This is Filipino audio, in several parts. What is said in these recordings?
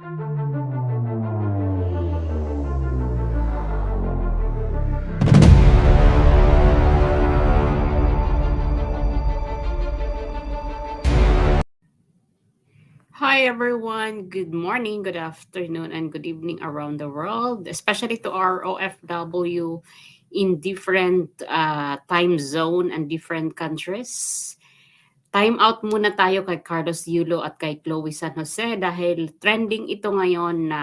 Hi everyone. Good morning, good afternoon, and good evening around the world, especially to our OFW in different uh, time zone and different countries. Time out muna tayo kay Carlos Yulo at kay Chloe San Jose dahil trending ito ngayon na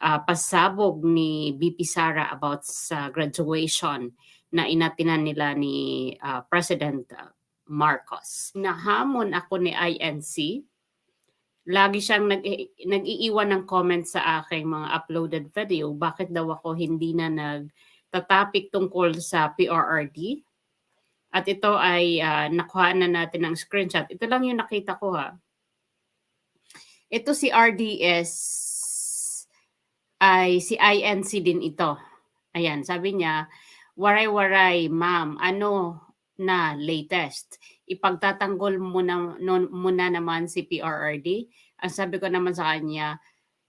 ah, pasabog ni BP Sara about sa graduation na inatinan nila ni ah, President ah, Marcos. Nahamon ako ni INC lagi siyang nag nag-iiwan ng comment sa aking mga uploaded video. Bakit daw ako hindi na nagtatapik tungkol sa PRRD? At ito ay ah, nakuha na natin ng screenshot. Ito lang yung nakita ko ha. Ito si RDS ay si INC din ito. Ayan, sabi niya, waray-waray, ma'am, ano na latest? Ipagtatanggol mo na, muna naman si PRRD. Ang sabi ko naman sa kanya,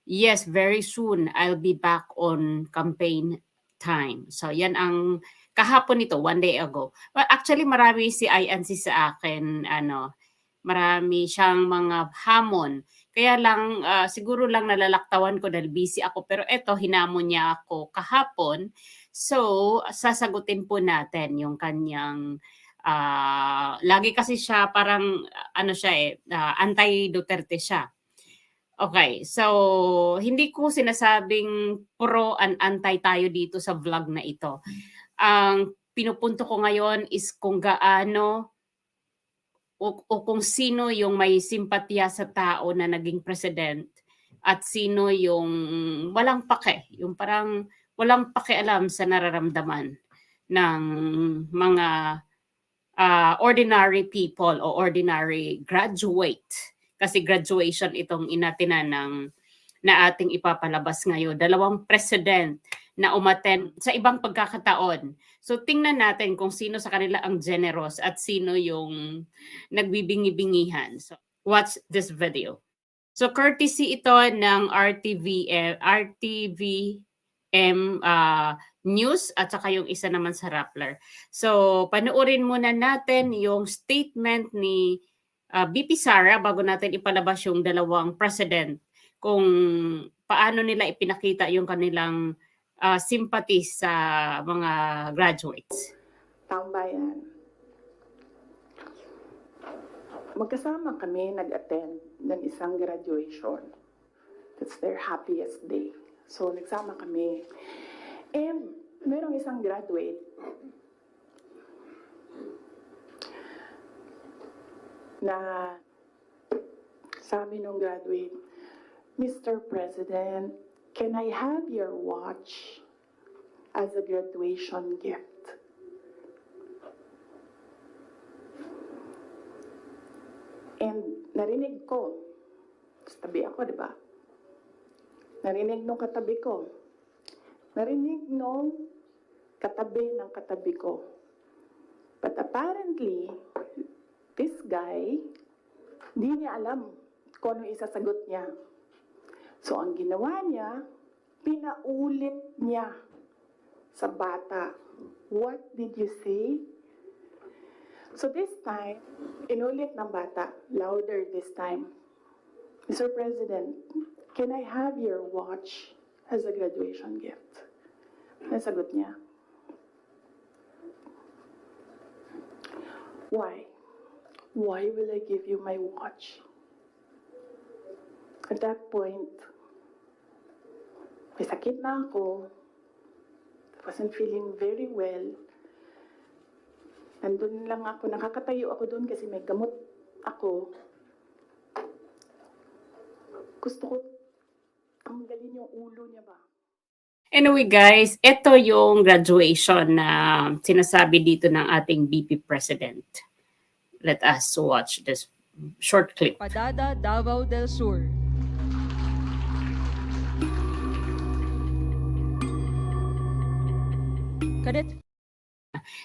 yes, very soon I'll be back on campaign time. So yan ang kahapon ito, one day ago. Well, actually marami si INC sa akin, ano, marami siyang mga hamon. Kaya lang, ah, siguro lang nalalaktawan ko dahil busy ako. Pero eto, hinamon niya ako kahapon. So, sasagutin po natin yung kanyang ah, lagi kasi siya parang ano siya eh, ah, anti-Duterte siya. Okay, so hindi ko sinasabing pro and anti tayo dito sa vlog na ito. Ang pinupunto ko ngayon is kung gaano o, o kung sino yung may simpatya sa tao na naging president at sino yung walang pake, yung parang walang pakialam sa nararamdaman ng mga ah, ordinary people o ordinary graduate. Kasi graduation itong inatinan ng na ating ipapalabas ngayon. Dalawang president na umaten sa ibang pagkakataon. So tingnan natin kung sino sa kanila ang generous at sino yung nagbibingi-bingihan. So watch this video. So courtesy ito ng RTV eh, RTVM ah, News at saka yung isa naman sa Rappler. So panoorin muna natin yung statement ni ah, BP Sara bago natin ipalabas yung dalawang president kung paano nila ipinakita yung kanilang ah, sympathy sa mga graduates. taong bayan. Magkasama kami nag-attend ng isang graduation. That's their happiest day. So, nagsama kami. And, merong isang graduate na sabi nung graduate, Mr. President, can I have your watch as a graduation gift? And narinig ko, tabi ako, di ba? Narinig nung katabi ko. Narinig nung katabi ng katabi ko. But apparently, this guy, di niya alam kung ano isasagot niya. So, ang ginawa niya, pinaulit niya sa bata. What did you say? So this time, inulit ng bata, louder this time. Mr. President, can I have your watch as a graduation gift? Nasagot niya. Why? Why will I give you my watch? At that point, may sakit na ako. Wasn't feeling very well. Nandun lang ako, nakakatayo ako doon kasi may gamot ako. Gusto ko tanggalin yung ulo niya ba? Anyway guys, ito yung graduation na sinasabi dito ng ating BP President. Let us watch this short clip. Padada, Davao del Sur. Cadet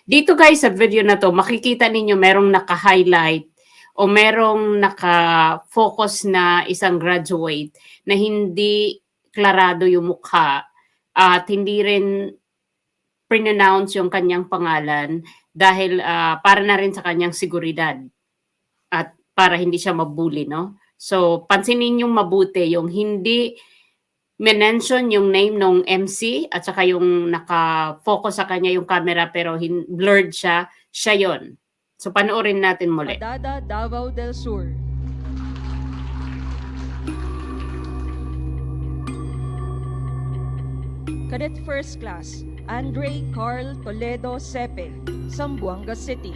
Dito guys sa video na to, makikita ninyo merong naka-highlight o merong naka-focus na isang graduate na hindi klarado yung mukha at hindi rin pronounce yung kanyang pangalan dahil ah, para na rin sa kanyang seguridad at para hindi siya mabuli, no? So, pansinin yung mabuti, yung hindi mention yung name ng MC at saka yung naka-focus sa kanya yung camera pero hin- blurred siya, siya yon. So, panoorin natin muli. Adada Davao del Sur. Cadet First Class Andre Carl Toledo Sepe, Zamboanga City.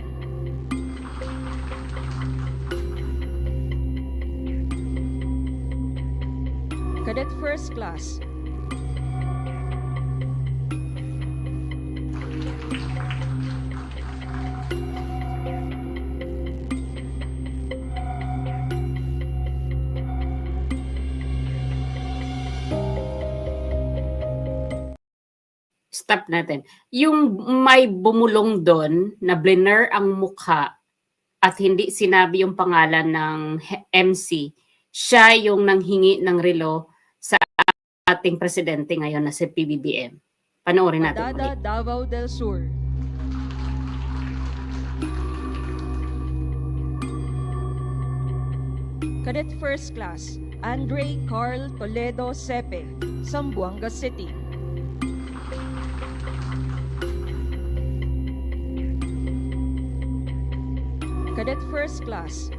Cadet First Class Stop natin. Yung may bumulong doon na bliner ang mukha at hindi sinabi yung pangalan ng MC, siya yung nanghingi ng relo ating presidente ngayon na si PBBM. Panoorin natin Adada muli. Davao del Sur. Cadet First Class Andre Carl Toledo Sepe, Zamboanga City. Cadet First Class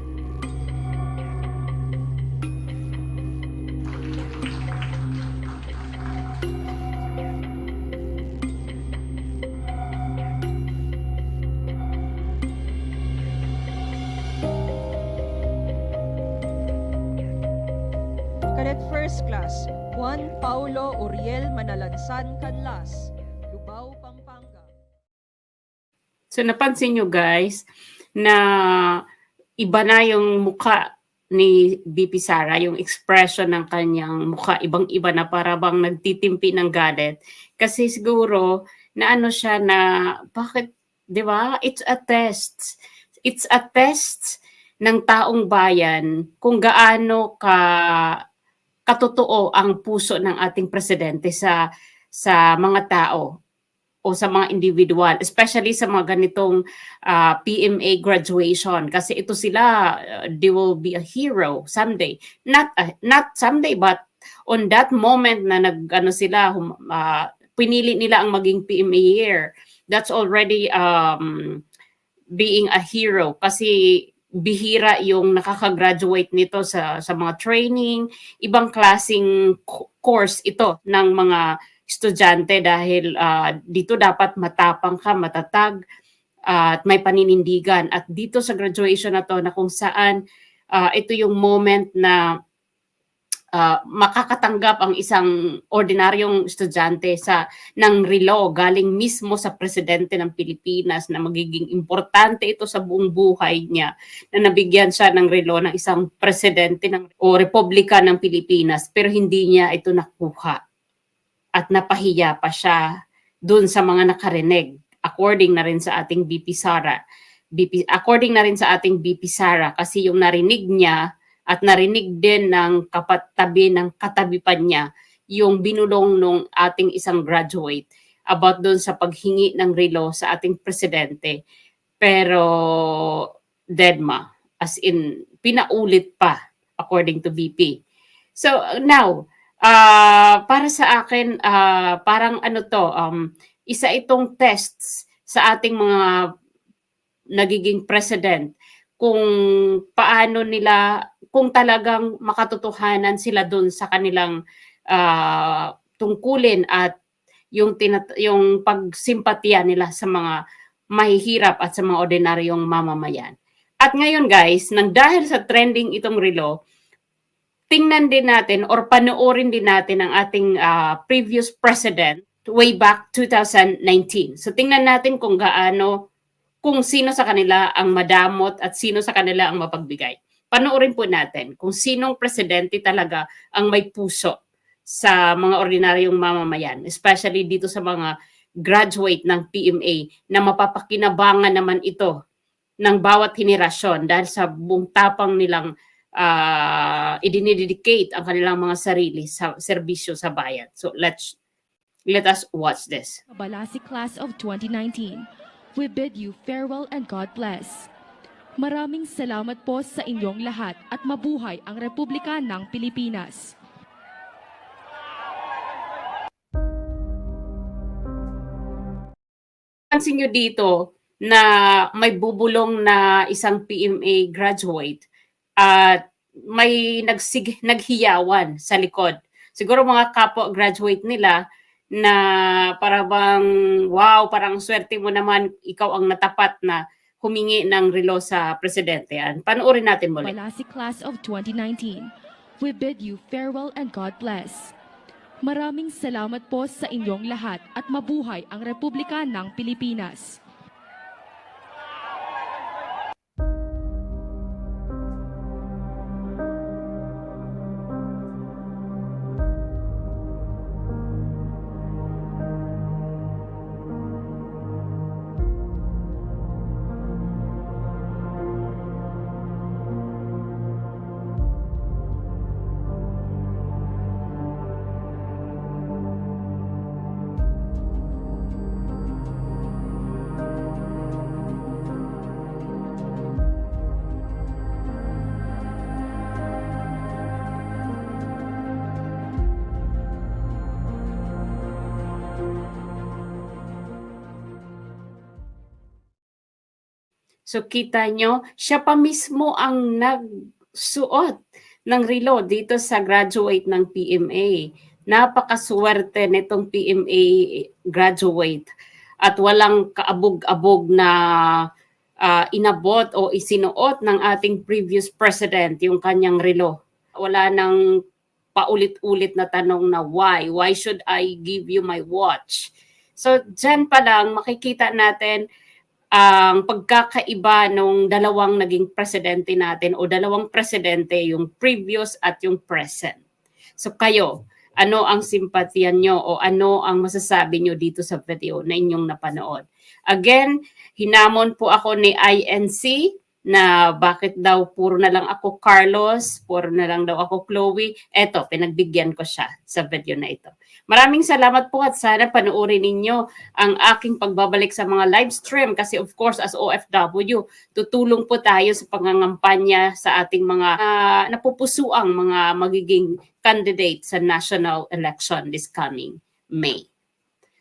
First Class Juan Paulo Uriel Manalansan Canlas, Lubao, Pampanga. So napansin nyo guys na iba na yung mukha ni BP Sara, yung expression ng kanyang mukha, ibang-iba na para bang nagtitimpi ng galit. Kasi siguro na ano siya na, bakit, di ba? It's a test. It's a test ng taong bayan kung gaano ka katotoo ang puso ng ating presidente sa sa mga tao o sa mga individual, especially sa mga ganitong uh, PMA graduation kasi ito sila uh, they will be a hero someday. Not uh, not someday but on that moment na nag ano sila hum, uh, pinili nila ang maging PMA year. That's already um being a hero kasi bihira yung nakaka-graduate nito sa sa mga training, ibang klasing co- course ito ng mga estudyante dahil ah, dito dapat matapang ka, matatag ah, at may paninindigan. At dito sa graduation na to na kung saan ah, ito yung moment na ah, makakatanggap ang isang ordinaryong estudyante sa ng relo galing mismo sa presidente ng Pilipinas na magiging importante ito sa buong buhay niya na nabigyan siya ng relo ng isang presidente ng o republika ng Pilipinas pero hindi niya ito nakuha. At napahiya pa siya dun sa mga nakarinig according na rin sa ating BP Sara. BP, according na rin sa ating BP Sara kasi yung narinig niya at narinig din ng kapatabi ng katabi pa niya yung binulong nung ating isang graduate about doon sa paghingi ng relo sa ating presidente. Pero deadma, as in pinaulit pa according to BP. So now, ah para sa akin, ah parang ano to, um, isa itong tests sa ating mga nagiging president kung paano nila kung talagang makatotohanan sila doon sa kanilang ah, tungkulin at yung tinat- yung pagsimpatiya nila sa mga mahihirap at sa mga ordinaryong mamamayan. At ngayon guys, nang dahil sa trending itong relo, tingnan din natin or panoorin din natin ang ating ah, previous president way back 2019. So tingnan natin kung gaano kung sino sa kanila ang madamot at sino sa kanila ang mapagbigay. Panoorin po natin kung sinong presidente talaga ang may puso sa mga ordinaryong mamamayan, especially dito sa mga graduate ng PMA na mapapakinabangan naman ito ng bawat henerasyon dahil sa buong tapang nilang uh, idinidedicate ang kanilang mga sarili sa serbisyo sa bayan. So let's let us watch this. Kabalasi Class of 2019, we bid you farewell and God bless. Maraming salamat po sa inyong lahat at mabuhay ang Republika ng Pilipinas. Pansin nyo dito na may bubulong na isang PMA graduate at may nagsig, naghiyawan sa likod. Siguro mga kapwa graduate nila na para wow, parang swerte mo naman ikaw ang natapat na humingi ng relo sa presidente. Yan. Panoorin natin muli. Kabalasi Class of 2019, we bid you farewell and God bless. Maraming salamat po sa inyong lahat at mabuhay ang Republika ng Pilipinas. So kita nyo, siya pa mismo ang nagsuot ng relo dito sa graduate ng PMA. Napakaswerte nitong PMA graduate at walang kaabog-abog na ah, inabot o isinuot ng ating previous president yung kanyang relo. Wala nang paulit-ulit na tanong na why? Why should I give you my watch? So dyan pa lang makikita natin ang pagkakaiba nung dalawang naging presidente natin o dalawang presidente yung previous at yung present. So kayo, ano ang simpatiyan nyo o ano ang masasabi nyo dito sa video na inyong napanood? Again, hinamon po ako ni INC na bakit daw puro na lang ako Carlos, puro na lang daw ako Chloe. Eto, pinagbigyan ko siya sa video na ito. Maraming salamat po at sana panoorin ninyo ang aking pagbabalik sa mga live stream kasi of course as OFW, tutulong po tayo sa pangangampanya sa ating mga uh, napupusuang mga magiging candidate sa national election this coming May.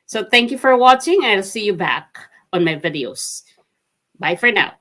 So thank you for watching. I'll see you back on my videos. Bye for now.